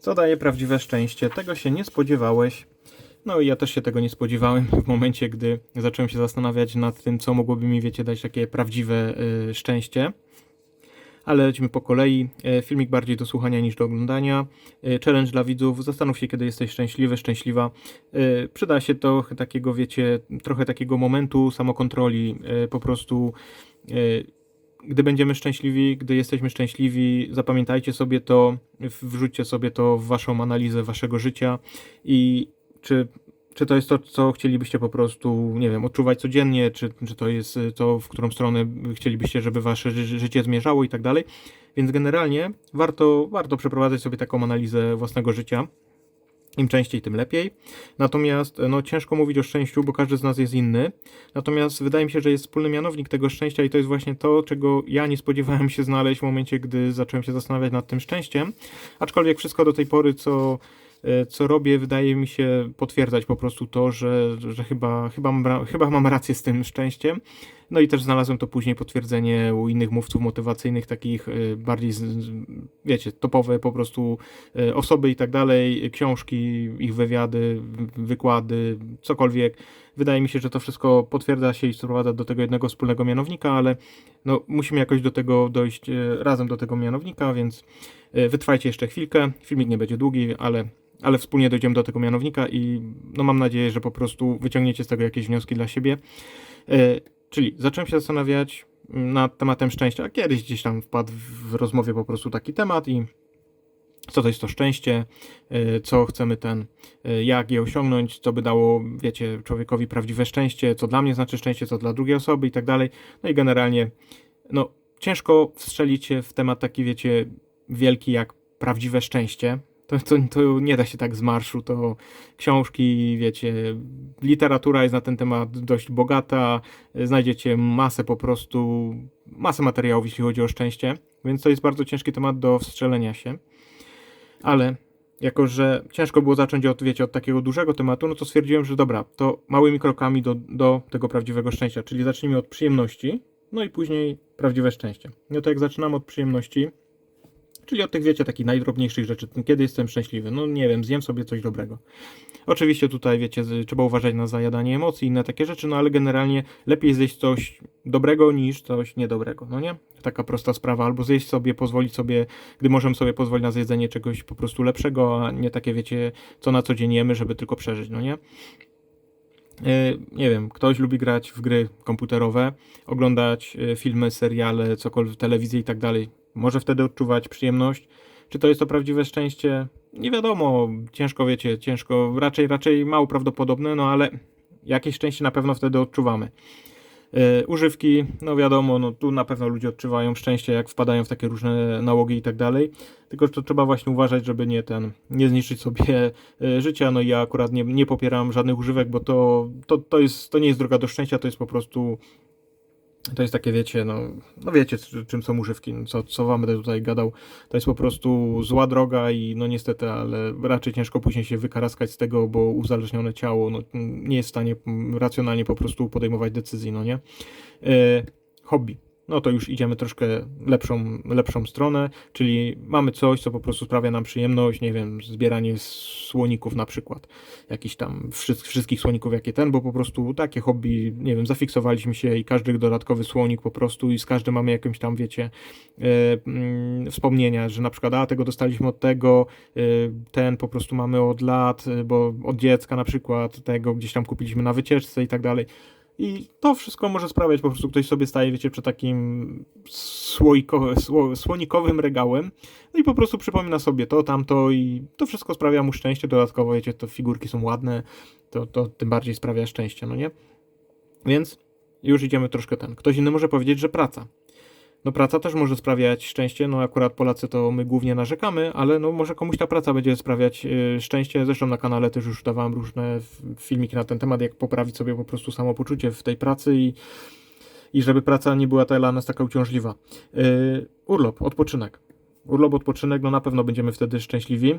Co daje prawdziwe szczęście? Tego się nie spodziewałeś. No i ja też się tego nie spodziewałem w momencie, gdy zacząłem się zastanawiać nad tym, co mogłoby mi, wiecie, dać takie prawdziwe y, szczęście. Ale lecimy po kolei. E, Filmik bardziej do słuchania niż do oglądania. E, Challenge dla widzów. Zastanów się, kiedy jesteś szczęśliwy, szczęśliwa. E, Przyda się to takiego, wiecie, trochę takiego momentu samokontroli. Po prostu gdy będziemy szczęśliwi, gdy jesteśmy szczęśliwi, zapamiętajcie sobie to, wrzućcie sobie to w waszą analizę waszego życia i czy, czy to jest to, co chcielibyście po prostu, nie wiem, odczuwać codziennie, czy, czy to jest y, to, w którą stronę chcielibyście, żeby wasze ży- życie zmierzało i tak dalej. Więc generalnie warto, warto przeprowadzać sobie taką analizę własnego życia. Im częściej, tym lepiej. Natomiast no, ciężko mówić o szczęściu, bo każdy z nas jest inny. Natomiast wydaje mi się, że jest wspólny mianownik tego szczęścia i to jest właśnie to, czego ja nie spodziewałem się znaleźć w momencie, gdy zacząłem się zastanawiać nad tym szczęściem. Aczkolwiek wszystko do tej pory, co, co robię, wydaje mi się potwierdzać po prostu to, że, że chyba, chyba, mam, chyba mam rację z tym szczęściem. No i też znalazłem to później potwierdzenie u innych mówców motywacyjnych, takich e, bardziej, wiecie, topowe po prostu e, osoby i tak dalej, książki, ich wywiady, wykłady, cokolwiek. Wydaje mi się, że to wszystko potwierdza się i sprowadza do tego jednego wspólnego mianownika, ale no, musimy jakoś do tego dojść e, razem do tego mianownika, więc e, wytrwajcie jeszcze chwilkę. Filmik nie będzie długi, ale, ale wspólnie dojdziemy do tego mianownika i no, mam nadzieję, że po prostu wyciągniecie z tego jakieś wnioski dla siebie. E, Czyli zacząłem się zastanawiać nad tematem szczęścia. Kiedyś gdzieś tam wpadł w rozmowie po prostu taki temat i co to jest to szczęście, y, co chcemy ten, y, jak je osiągnąć, co by dało, wiecie, człowiekowi prawdziwe szczęście, co dla mnie znaczy szczęście, co dla drugiej osoby i tak dalej. No i generalnie, no, ciężko wstrzelić się w temat taki, wiecie, wielki jak prawdziwe szczęście. To, to, to nie da się tak z marszu, to książki, wiecie, literatura jest na ten temat dość bogata, znajdziecie masę po prostu, masę materiałów, jeśli chodzi o szczęście, więc to jest bardzo ciężki temat do wstrzelenia się. Ale jako, że ciężko było zacząć od, wiecie, od takiego dużego tematu, no to stwierdziłem, że dobra, to małymi krokami do, do tego prawdziwego szczęścia, czyli zacznijmy od przyjemności, no i później prawdziwe szczęście. No to jak zaczynamy od przyjemności, czyli od tych, wiecie, takich najdrobniejszych rzeczy, kiedy jestem szczęśliwy, no nie wiem, zjem sobie coś dobrego. Oczywiście tutaj, wiecie, trzeba uważać na zajadanie emocji i inne takie rzeczy, no ale generalnie lepiej zjeść coś dobrego niż coś niedobrego, no nie? Taka prosta sprawa, albo zjeść sobie, pozwolić sobie gdy możemy sobie pozwolić na zjedzenie czegoś po prostu lepszego, a nie takie, wiecie, co na co dzień jemy, żeby tylko przeżyć, no nie? E, Nie wiem, ktoś lubi grać w gry komputerowe, oglądać e, filmy, seriale, cokolwiek, telewizję i tak dalej. Może wtedy odczuwać przyjemność. Czy to jest to prawdziwe szczęście? Nie wiadomo, ciężko wiecie, ciężko, raczej, raczej mało prawdopodobne, no ale jakieś szczęście na pewno wtedy odczuwamy. E, używki, no wiadomo, no tu na pewno ludzie odczuwają szczęście, jak wpadają w takie różne nałogi i tak dalej. Tylko że to trzeba właśnie uważać, żeby nie ten, nie zniszczyć sobie e, życia. No ja akurat nie, nie popieram żadnych używek, bo to, to, to, jest, to nie jest droga do szczęścia, to jest po prostu. To jest takie, wiecie, no, no wiecie, czy- czym są używki, no, co, co wam będę tutaj gadał. To jest po prostu zła droga i no niestety, ale raczej ciężko później się wykaraskać z tego, bo uzależnione ciało no, nie jest w stanie racjonalnie po prostu podejmować decyzji, no nie? E, hobby. No to już idziemy troszkę lepszą, lepszą stronę, czyli mamy coś, co po prostu sprawia nam przyjemność, nie wiem, zbieranie słoników na przykład, jakiś tam wszy- wszystkich słoników jakie ten, bo po prostu takie hobby, nie wiem, zafiksowaliśmy się i każdy dodatkowy słonik po prostu i z każdym mamy jakimś tam, wiecie, mm, wspomnienia, że na przykład, a tego dostaliśmy od tego, e, ten po prostu mamy od lat, e, bo od dziecka na przykład, tego gdzieś tam kupiliśmy na wycieczce i tak dalej. I to wszystko może sprawiać, po prostu ktoś sobie staje, wiecie, przed takim słoiko, sło, słonikowym regałem, no i po prostu przypomina sobie to, tamto i to wszystko sprawia mu szczęście. Dodatkowo, wiecie, to figurki są ładne, to, to tym bardziej sprawia szczęście, no nie? Więc już idziemy troszkę ten. Ktoś inny może powiedzieć, że praca. No praca też może sprawiać szczęście, no akurat Polacy to my głównie narzekamy, ale no może komuś ta praca będzie sprawiać y, szczęście. Zresztą na kanale też już dawałem różne filmiki na ten temat, jak poprawić sobie po prostu samopoczucie w tej pracy i, i żeby praca nie była dla nas taka uciążliwa. Y, urlop, odpoczynek. Urlop, odpoczynek, no na pewno będziemy wtedy szczęśliwi.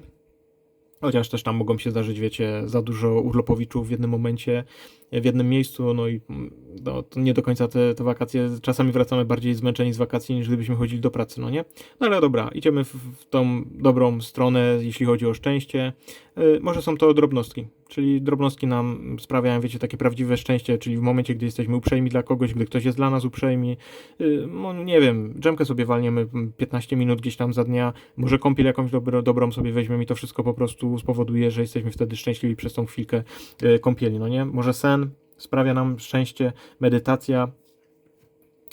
Chociaż też tam mogą się zdarzyć, wiecie, za dużo urlopowiczów w jednym momencie, w jednym miejscu, no i mm, no, nie do końca te, te wakacje, czasami wracamy bardziej zmęczeni z wakacji, niż gdybyśmy chodzili do pracy, no nie? No ale dobra, idziemy w, w tą dobrą stronę, jeśli chodzi o szczęście. Yy, może są to drobnostki, czyli drobnostki nam sprawiają, wiecie, takie prawdziwe szczęście, czyli w momencie, gdy jesteśmy uprzejmi dla kogoś, gdy ktoś jest dla nas uprzejmi, yy, no nie wiem, dżemkę sobie walniemy 15 minut gdzieś tam za dnia, może kąpiel jakąś dobro, dobrą sobie weźmiemy i to wszystko po prostu spowoduje, że jesteśmy wtedy szczęśliwi przez tą chwilkę yy, kąpieli, no nie? Może sen sprawia nam szczęście, medytacja.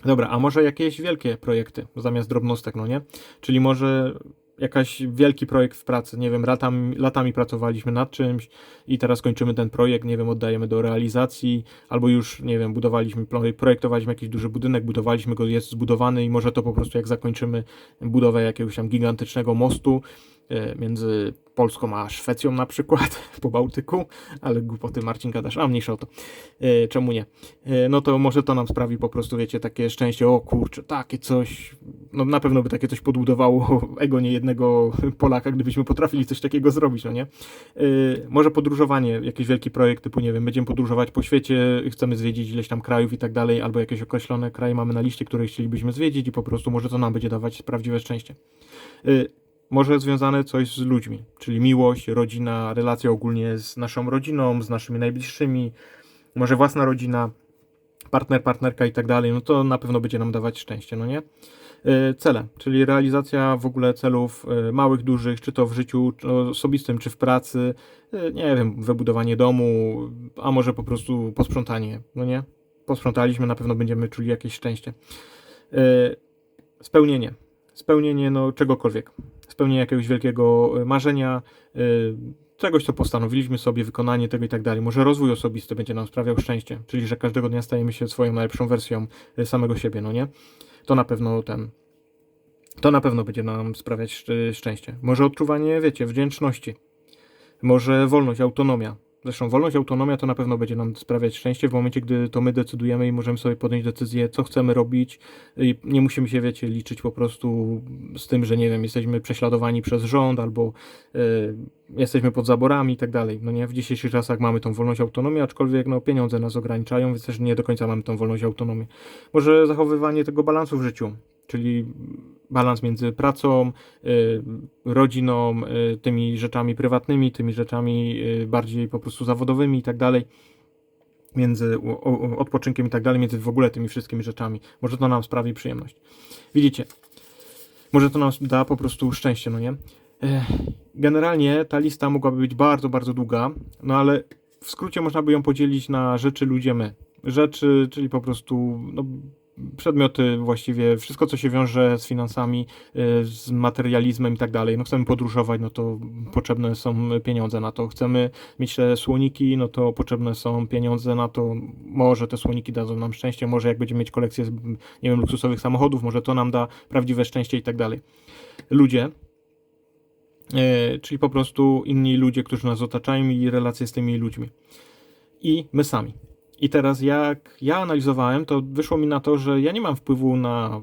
Dobra, a może jakieś wielkie projekty zamiast drobnostek, no nie? Czyli może jakaś wielki projekt w pracy, nie wiem, latami, latami pracowaliśmy nad czymś i teraz kończymy ten projekt, nie wiem, oddajemy do realizacji, albo już, nie wiem, budowaliśmy, projektowaliśmy jakiś duży budynek, budowaliśmy go, jest zbudowany i może to po prostu jak zakończymy budowę jakiegoś tam gigantycznego mostu e, między Polską a Szwecją na przykład, po Bałtyku, ale głupoty Marcin gadasz, a mniejsza o to, e, czemu nie? E, no to może to nam sprawi po prostu, wiecie, takie szczęście, o kurczę, takie coś, no na pewno by takie coś podbudowało ego niejednego Polaka, gdybyśmy potrafili coś takiego zrobić, no nie? E, może podróżowanie, jakiś wielki projekt typu, nie wiem, będziemy podróżować po świecie, chcemy zwiedzić ileś tam krajów i tak dalej, albo jakieś określone kraje mamy na liście, które chcielibyśmy zwiedzić i po prostu może to nam będzie dawać prawdziwe szczęście może związane coś z ludźmi, czyli miłość, rodzina, relacja ogólnie z naszą rodziną, z naszymi najbliższymi, może własna rodzina, partner, partnerka i tak dalej, no to na pewno będzie nam dawać szczęście, no nie? E, cele, czyli realizacja w ogóle celów e, małych, dużych, czy to w życiu osobistym, czy w pracy, e, nie wiem, wybudowanie domu, a może po prostu posprzątanie, no nie? Posprzątaliśmy, na pewno będziemy czuli jakieś szczęście. Spełnienie, spełnienie no czegokolwiek spełnienie jakiegoś wielkiego e, marzenia, e, czegoś, co postanowiliśmy sobie, wykonanie tego i tak dalej. Może rozwój osobisty będzie nam sprawiał szczęście, czyli że każdego dnia stajemy się swoją najlepszą wersją e, samego siebie, no nie? To na pewno ten. To na pewno będzie nam sprawiać szczęście. Może odczuwanie, wiecie, wdzięczności. Może wolność, autonomia. Zresztą wolność, autonomia to na pewno będzie nam sprawiać szczęście w momencie, gdy to my decydujemy i możemy sobie podjąć decyzję, co chcemy robić i nie musimy się, wiecie, liczyć po prostu z tym, że nie wiem, jesteśmy prześladowani przez rząd albo y, jesteśmy pod zaborami i tak dalej. No nie, w dzisiejszych czasach mamy tą wolność, autonomię, aczkolwiek no, pieniądze nas ograniczają, więc też nie do końca mamy tą wolność, autonomię. Może zachowywanie tego balansu w życiu, czyli balans między pracą, y, rodziną, y, tymi rzeczami prywatnymi, tymi rzeczami y, bardziej po prostu zawodowymi i tak dalej, między odpoczynkiem i tak dalej, między w ogóle tymi wszystkimi rzeczami. Może to nam sprawi przyjemność. Widzicie, może to nam da po prostu szczęście, no nie? Generalnie ta lista mogłaby być bardzo, bardzo długa, no ale w skrócie można by ją podzielić na rzeczy, ludzie, my. Rzeczy, czyli po prostu no, przedmioty właściwie, wszystko co się wiąże z finansami, y, z materializmem i tak dalej. No chcemy podróżować, no to potrzebne są pieniądze na to. Chcemy mieć te słoniki, no to potrzebne są pieniądze na to. Może te słoniki dadzą nam szczęście, może jak będziemy mieć kolekcję, nie wiem, luksusowych samochodów, może to nam da prawdziwe szczęście i tak dalej. Ludzie, y, czyli po prostu inni ludzie, którzy nas otaczają i relacje z tymi ludźmi. I my sami. I teraz jak ja analizowałem, to wyszło mi na to, że ja nie mam wpływu na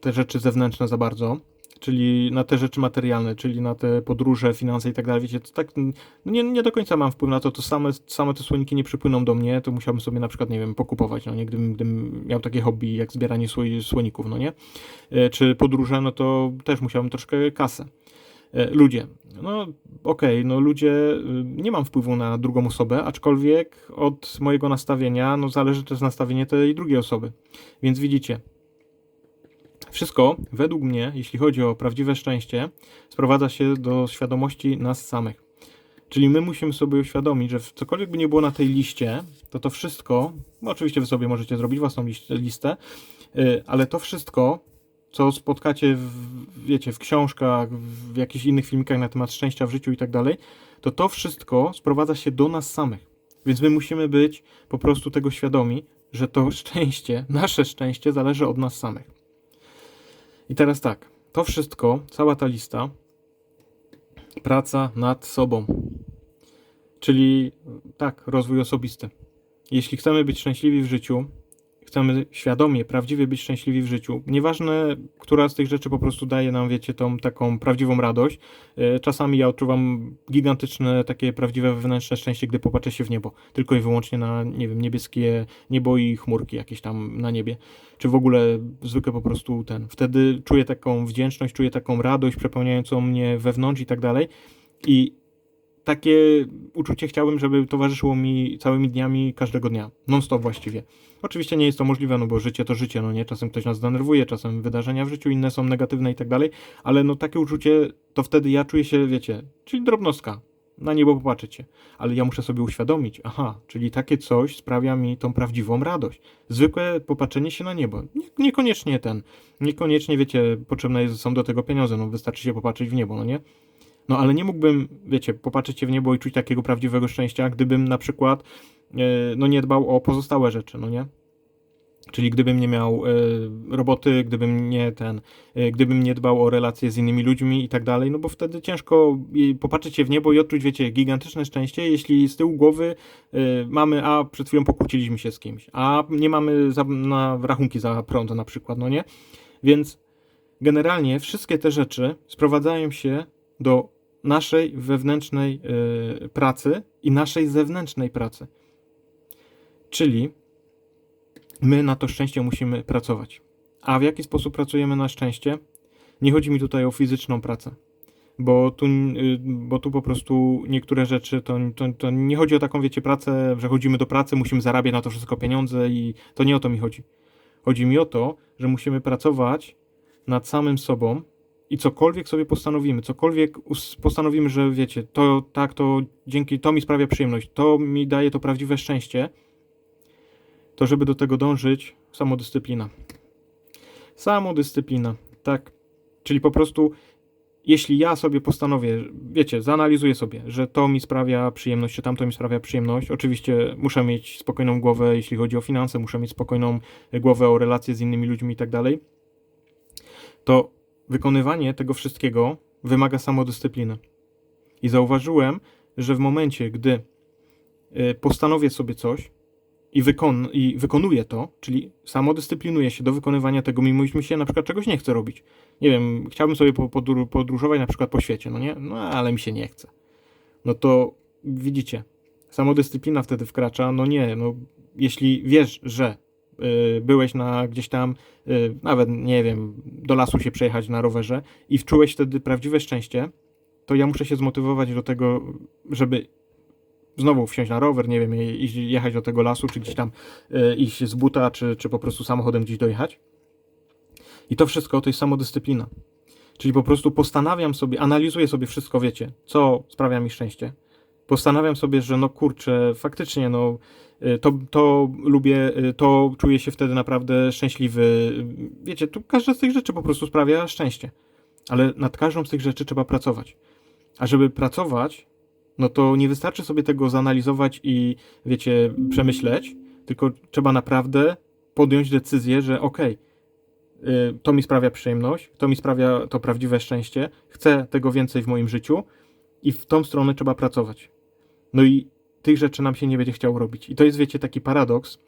te rzeczy zewnętrzne za bardzo, czyli na te rzeczy materialne, czyli na te podróże, finanse i tak dalej. Wiecie, to tak no nie, nie do końca mam wpływ na to, to same, same te słoniki nie przypłyną do mnie, to musiałbym sobie na przykład, nie wiem, pokupować, no nie, gdybym, gdybym miał takie hobby jak zbieranie słoników, no nie, e, czy podróże, no to też musiałbym troszkę kasę. E, ludzie. No okej, okay, no ludzie, y, nie mam wpływu na drugą osobę, aczkolwiek od mojego nastawienia, no zależy też nastawienie tej drugiej osoby. Więc widzicie, wszystko według mnie, jeśli chodzi o prawdziwe szczęście, sprowadza się do świadomości nas samych. Czyli my musimy sobie uświadomić, że cokolwiek by nie było na tej liście, to to wszystko, no oczywiście wy sobie możecie zrobić własną listę, y, ale to wszystko co spotkacie, w, wiecie, w książkach, w jakichś innych filmikach na temat szczęścia w życiu i tak dalej, to to wszystko sprowadza się do nas samych. Więc my musimy być po prostu tego świadomi, że to szczęście, nasze szczęście zależy od nas samych. I teraz tak, to wszystko, cała ta lista, praca nad sobą. Czyli tak, rozwój osobisty. Jeśli chcemy być szczęśliwi w życiu, chcemy świadomie, prawdziwie być szczęśliwi w życiu, nieważne, która z tych rzeczy po prostu daje nam, wiecie, tą taką prawdziwą radość. E, Czasami ja odczuwam gigantyczne, takie prawdziwe wewnętrzne szczęście, gdy popatrzę się w niebo. Tylko i wyłącznie na, nie wiem, niebieskie niebo i chmurki jakieś tam na niebie. Czy w ogóle zwykle po prostu ten. Wtedy czuję taką wdzięczność, czuję taką radość przepełniającą mnie wewnątrz i tak dalej. I takie uczucie chciałbym, żeby towarzyszyło mi całymi dniami każdego dnia. Non-stop właściwie. Oczywiście nie jest to możliwe, no bo życie to życie, no nie? Czasem ktoś nas denerwuje, czasem wydarzenia w życiu inne są negatywne i tak dalej, ale no takie uczucie, to wtedy ja czuję się, wiecie, czyli drobnostka. Na niebo popatrzeć się. Ale ja muszę sobie uświadomić, aha, czyli takie coś sprawia mi tą prawdziwą radość. Zwykłe popatrzenie się na niebo. Nie, niekoniecznie ten, niekoniecznie, wiecie, potrzebne są do tego pieniądze, no wystarczy się popatrzeć w niebo, no nie? No ale nie mógłbym, wiecie, popatrzeć się w niebo i czuć takiego prawdziwego szczęścia, gdybym na przykład e, no nie dbał o pozostałe rzeczy, no nie? Czyli gdybym nie miał e, roboty, gdybym nie ten, e, gdybym nie dbał o relacje z innymi ludźmi i tak dalej, no bo wtedy ciężko popatrzeć się w niebo i odczuć, wiecie, gigantyczne szczęście, jeśli z tyłu głowy mamy, a przed chwilą pokłóciliśmy się z kimś, a nie mamy za, na rachunki za prąd na przykład, no nie? Więc generalnie wszystkie te rzeczy sprowadzają się do naszej wewnętrznej y, pracy i naszej zewnętrznej pracy. Czyli my na to szczęście musimy pracować. A w jaki sposób pracujemy na szczęście? Nie chodzi mi tutaj o fizyczną pracę, bo tu, y, bo tu po prostu niektóre rzeczy to, to, to nie chodzi o taką, wiecie, pracę, że chodzimy do pracy, musimy zarabiać na to wszystko pieniądze i to nie o to mi chodzi. Chodzi mi o to, że musimy pracować nad samym sobą i cokolwiek sobie postanowimy, cokolwiek postanowimy, że wiecie, to tak, to dzięki to mi sprawia przyjemność, to mi daje to prawdziwe szczęście, to żeby do tego dążyć, samodyscyplina. Samodyscyplina, tak. Czyli po prostu, jeśli ja sobie postanowię, wiecie, zanalizuję sobie, że to mi sprawia przyjemność, czy tamto mi sprawia przyjemność, oczywiście muszę mieć spokojną głowę, jeśli chodzi o finanse, muszę mieć spokojną głowę o relacje z innymi ludźmi i tak dalej, to wykonywanie tego wszystkiego wymaga samodyscypliny. I zauważyłem, że w momencie, gdy y, postanowię sobie coś i, wykon i wykonuję to, czyli samodyscyplinuję się do wykonywania tego, mimo iż mi się na przykład czegoś nie chce robić. Nie wiem, chciałbym sobie podróżować na przykład po świecie, no nie? No ale mi się nie chce. No to widzicie, samodyscyplina wtedy wkracza, no nie, no jeśli wiesz, że byłeś na gdzieś tam, y, nawet nie wiem, do lasu się przejechać na rowerze i wczułeś wtedy prawdziwe szczęście, to ja muszę się zmotywować do tego, żeby znowu wsiąść na rower, nie wiem, i- jechać do tego lasu, czy gdzieś tam y, iść z buta, czy, czy po prostu samochodem gdzieś dojechać. I to wszystko to jest samodyscyplina. Czyli po prostu postanawiam sobie, analizuję sobie wszystko, wiecie, co sprawia mi szczęście. Postanawiam sobie, że no kurczę, faktycznie, no y, to, to lubię, y, to czuję się wtedy naprawdę szczęśliwy. Wiecie, tu każda z tych rzeczy po prostu sprawia szczęście. Ale nad każdą z tych rzeczy trzeba pracować. A żeby pracować, no to nie wystarczy sobie tego zanalizować i, wiecie, przemyśleć, tylko trzeba naprawdę podjąć decyzję, że okej, y, to mi sprawia przyjemność, to mi sprawia to prawdziwe szczęście, chcę tego więcej w moim życiu i w tą stronę trzeba pracować. No i tych rzeczy nam się nie będzie chciało robić. I to jest, wiecie, taki paradoks,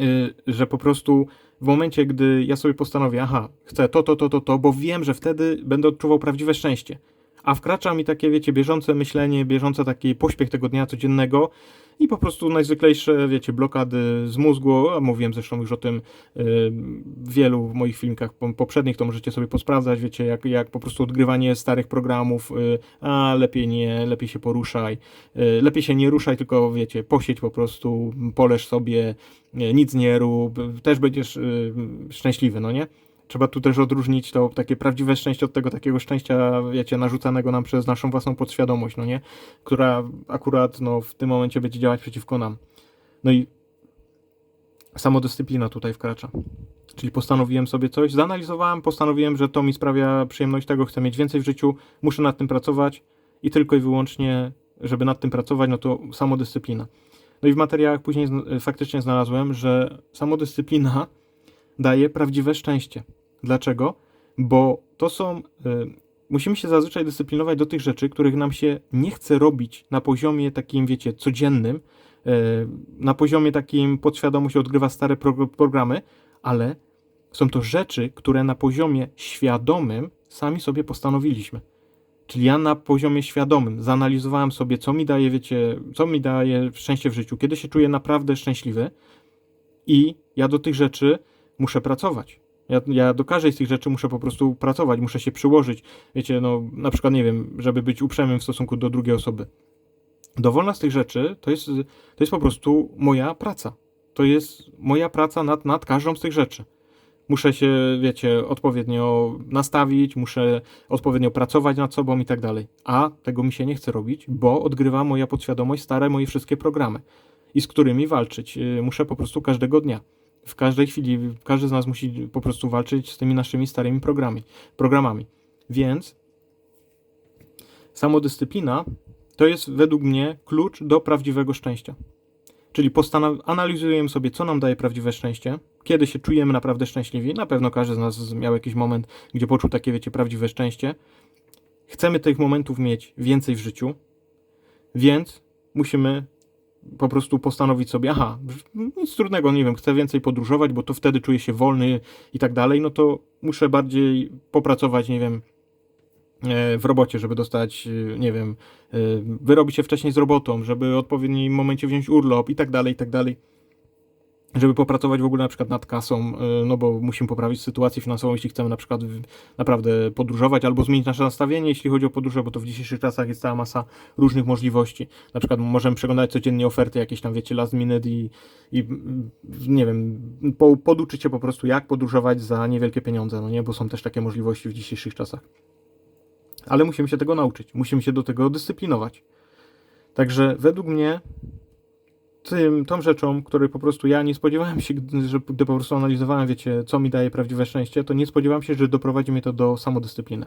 y, że po prostu w momencie, gdy ja sobie postanowię, aha, chcę to, to, to, to, to, bo wiem, że wtedy będę odczuwał prawdziwe szczęście. A wkracza mi takie, wiecie, bieżące myślenie, bieżące taki pośpiech tego dnia codziennego i po prostu najzwyklejsze, wiecie, blokady z mózgu. A mówiłem zresztą już o tym y, w wielu moich filmikach po- poprzednich, to możecie sobie posprawdzać, wiecie, jak, jak po prostu odgrywanie starych programów, y, a lepiej nie, lepiej się poruszaj, y, lepiej się nie ruszaj, tylko wiecie, posiedź po prostu, poleż sobie, nic nie rób, też będziesz szczęśliwy, no nie? Trzeba tu też odróżnić to takie prawdziwe szczęście od tego takiego szczęścia, wiecie, narzucanego nam przez naszą własną podświadomość, no nie? Która akurat, no, w tym momencie będzie działać przeciwko nam. No i samodyscyplina tutaj wkracza. Czyli postanowiłem sobie coś, zanalizowałem, postanowiłem, że to mi sprawia przyjemność tego, chcę mieć więcej w życiu, muszę nad tym pracować i tylko i wyłącznie, żeby nad tym pracować, no to samodyscyplina. No i w materiałach później zn- faktycznie znalazłem, że samodyscyplina daje prawdziwe szczęście. Dlaczego? Bo to są. Y, musimy się zazwyczaj dyscyplinować do tych rzeczy, których nam się nie chce robić na poziomie takim, wiecie, codziennym, na poziomie takim podświadomość odgrywa stare pro- programy, ale są to rzeczy, które na poziomie świadomym sami sobie postanowiliśmy. Czyli ja na poziomie świadomym zanalizowałem sobie, co mi daje, wiecie, co mi daje szczęście w życiu, kiedy się czuję naprawdę szczęśliwy i ja do tych rzeczy muszę pracować. Ja, ja do każdej z tych rzeczy muszę po prostu pracować, muszę się przyłożyć. Wiecie, no na przykład, nie wiem, żeby być uprzejmym w stosunku do drugiej osoby. Dowolna z tych rzeczy to jest, to jest po prostu moja praca. To jest moja praca nad, nad każdą z tych rzeczy. Muszę się, wiecie, odpowiednio nastawić, muszę odpowiednio pracować nad sobą i tak dalej. A tego mi się nie chce robić, bo odgrywa moja podświadomość stare moje wszystkie programy i z którymi walczyć. Yy, Muszę po prostu każdego dnia. W każdej chwili, każdy z nas musi po prostu walczyć z tymi naszymi starymi programy, programami. Więc samodyscyplina to jest według mnie klucz do prawdziwego szczęścia. Czyli analizujemy sobie, co nam daje prawdziwe szczęście, kiedy się czujemy naprawdę szczęśliwi. Na pewno każdy z nas miał jakiś moment, gdzie poczuł takie, wiecie, prawdziwe szczęście. Chcemy tych momentów mieć więcej w życiu, więc musimy po prostu postanowić sobie, aha, nic trudnego, nie wiem, chcę więcej podróżować, bo to wtedy czuję się wolny i tak dalej, no to muszę bardziej popracować, nie wiem, e, w robocie, żeby dostać, e, nie wiem, e, wyrobić się wcześniej z robotą, żeby w odpowiednim momencie wziąć urlop i tak dalej, i tak dalej. Żeby popracować w ogóle na przykład nad kasą, e, no bo musimy poprawić sytuację finansową, jeśli chcemy na przykład naprawdę podróżować albo zmienić nasze nastawienie, jeśli chodzi o podróże, bo to w dzisiejszych czasach jest cała masa różnych możliwości. Na przykład możemy przeglądać codziennie oferty jakieś tam, wiecie, last minute i, i mm, nie wiem, po, poduczyć się po prostu jak podróżować za niewielkie pieniądze, no nie, bo są też takie możliwości w dzisiejszych czasach. Ale musimy się tego nauczyć, musimy się do tego dyscyplinować. Także według mnie tym, tą rzeczą, której po prostu ja nie spodziewałem się, gdy, że gdy po prostu analizowałem, wiecie, co mi daje prawdziwe szczęście, to nie spodziewałem się, że doprowadzi mnie to do samodyscypliny.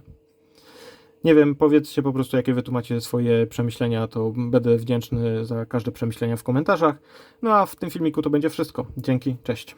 Nie wiem, powiedzcie po prostu, jakie wy tu macie swoje przemyślenia, to będę wdzięczny za każde przemyślenia w komentarzach. No a w tym filmiku to będzie wszystko. Dzięki, cześć.